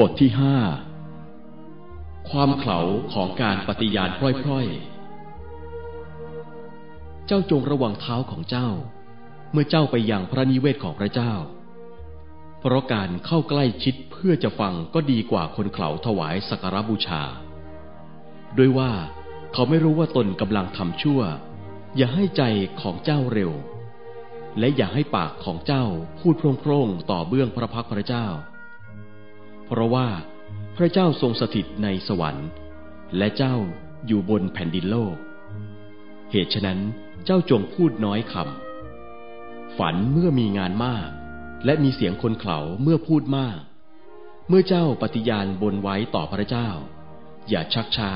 บทที่ห้าความเขลาของการปฏิญาณพร่อยๆ เจ้าจงระวังเท้าของเจ้า เมื่อเจ้าไปยังพระนิเวศของพระเจ้า เพราะการเข้าใกล้ชิดเพื่อจะฟังก็ดีกว่าคนเขลาถวายสักการบูชา ด้วยว่าเขาไม่รู้ว่าตนกำลังทำชั่ว อย่าให้ใจของเจ้าเร็ว และอย่าให้ปากของเจ้าพูดโพร่งๆต่อเบื้องพระพักพระเจ้า เพราะว่าพระเจ้าทรงสถิตในสวรรค์ และเจ้าอยู่บนแผ่นดินโลก เหตุฉะนั้นเจ้าจงพูดน้อยคำฝันเมื่อมีงานมาก และมีเสียงคนเขาเมื่อพูดมาก เมื่อเจ้าปฏิญาณบนไว้ต่อพระเจ้า อย่าชักช้า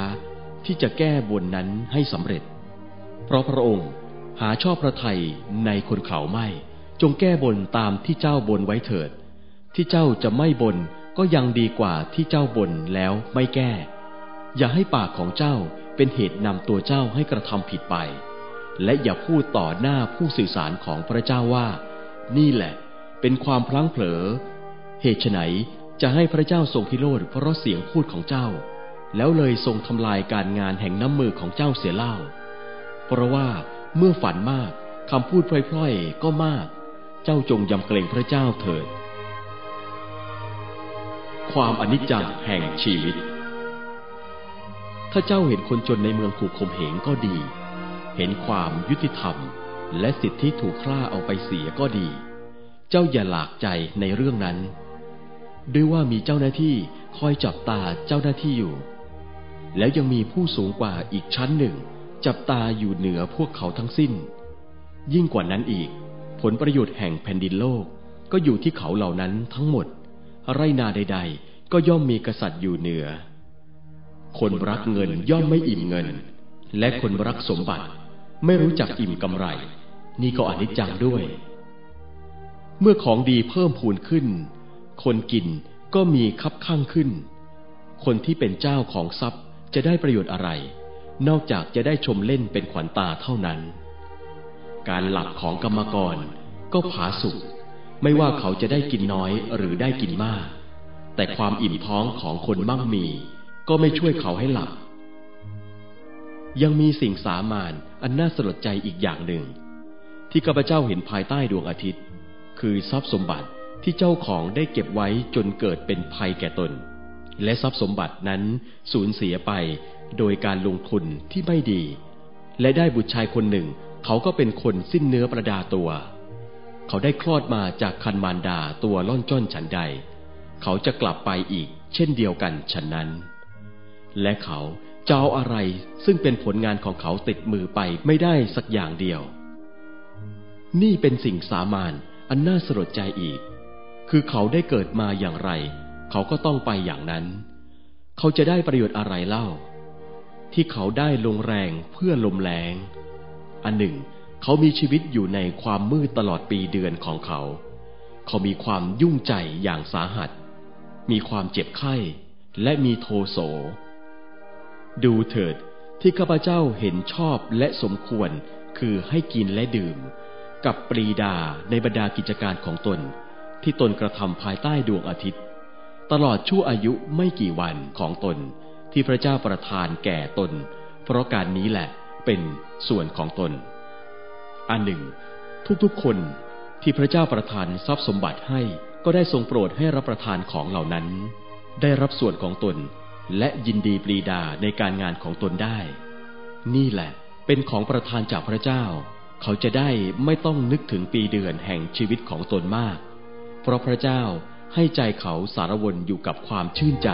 ที่จะแก้บนนั้นให้สำเร็จ เพราะพระองค์หาชอบพระทัยในคนเขาไม่ จงแก้บนตามที่เจ้าบนไว้เถิด ที่เจ้าจะไม่บน ก็ยังดีกว่าที่เจ้าบ่นแล้วไม่แก้ อย่าให้ปากของเจ้าเป็นเหตุนำตัวเจ้าให้กระทำผิดไป และอย่าพูดต่อหน้าผู้สื่อสารของพระเจ้าว่า นี่แหละ เป็นความพลั้งเผลอ เหตุไนจะให้พระเจ้าทรงพิโรธเพราะเสียงพูดของเจ้า แล้วเลยทรงทำลายการงานแห่งน้ำมือของเจ้าเสียเล่า เพราะว่าเมื่อฝันมากคำพูดพล่อยๆก็มาก เจ้าจงยำเกรงพระเจ้าเถิด ความอนิจจังแห่งชีวิต ถ้าเจ้าเห็นคนจนในเมืองถูกข่มเหงก็ดี เห็นความยุติธรรม และสิทธิถูกฆ่าเอาไปเสียก็ดี เจ้าอย่าหลากใจในเรื่องนั้น ด้วยว่ามีเจ้าหน้าที่คอยจับตาเจ้าหน้าที่อยู่ แล้วยังมีผู้สูงกว่าอีกชั้นหนึ่ง จับตาอยู่เหนือพวกเขาทั้งสิ้น ยิ่งกว่านั้นอีก ผลประโยชน์แห่งแผ่นดินโลกก็อยู่ที่เขาเหล่านั้นทั้งหมด ไรนาใด ๆ ก็ย่อมมีกษัตริย์อยู่เหนือ คนรักเงินย่อมไม่อิ่มเงิน และคนรักสมบัติไม่รู้จักอิ่มกำไร นี่ก็อนิจจังด้วย เมื่อของดีเพิ่มพูนขึ้น คนกินก็มีคับข้างขึ้น คนที่เป็นเจ้าของทรัพย์จะได้ประโยชน์อะไร นอกจากจะได้ชมเล่นเป็นขวัญตาเท่านั้น การหลับของกรรมกรก็ผาสุก ไม่ว่าเขาจะได้กินน้อยหรือได้กินมาก แต่ความอิ่มท้องของคนมั่งมี ก็ไม่ช่วยเขาให้หลับ ยังมีสิ่งสามานอันน่าสลดใจอีกอย่างหนึ่ง ที่ข้าพเจ้าเห็นภายใต้ดวงอาทิตย์ คือทรัพย์สมบัติที่เจ้าของได้เก็บไว้จนเกิดเป็นภัยแก่ตน และทรัพย์สมบัตินั้นสูญเสียไปโดยการลงทุนที่ไม่ดี และได้บุตรชายคนหนึ่ง เขาก็เป็นคนสิ้นเนื้อประดาตัว เขาได้คลอดมาจากคันมารดาตัวล่อนจ้อนฉันใด เขาจะกลับไปอีกเช่นเดียวกันฉันนั้น และเขาจะเอาอะไรซึ่งเป็นผลงานของเขาติดมือไปไม่ได้สักอย่างเดียว นี่เป็นสิ่งสามานอันน่าสลดใจอีก คือเขาได้เกิดมาอย่างไร เขาก็ต้องไปอย่างนั้น เขาจะได้ประโยชน์อะไรเล่า ที่เขาได้ลงแรงเพื่อลมแรง อันหนึ่ง เขามีชีวิตอยู่ในความมืดตลอดปีเดือนของเขา เขามีความยุ่งใจอย่างสาหัส มีความเจ็บไข้และมีโทโส ดูเถิดที่ข้าพเจ้าเห็นชอบและสมควรคือให้กินและดื่ม กับปรีดาในบรรดากิจการของตน ที่ตนกระทำภายใต้ดวงอาทิตย์ ตลอดชั่วอายุไม่กี่วันของตน ที่พระเจ้าประทานแก่ตน เพราะการนี้แหละเป็นส่วนของตน อันหนึ่ง ทุกๆคนที่พระเจ้าประทานทรัพย์สมบัติให้ก็ได้ทรงโปรดให้รับประทานของเหล่านั้น ได้รับส่วนของตน และยินดีปรีดาในการงานของตนได้ นี่แหละเป็นของประทานจากพระเจ้า เขาจะได้ไม่ต้องนึกถึงปีเดือนแห่งชีวิตของตนมาก เพราะพระเจ้าให้ใจเขาสารวนอยู่กับความชื่นใจ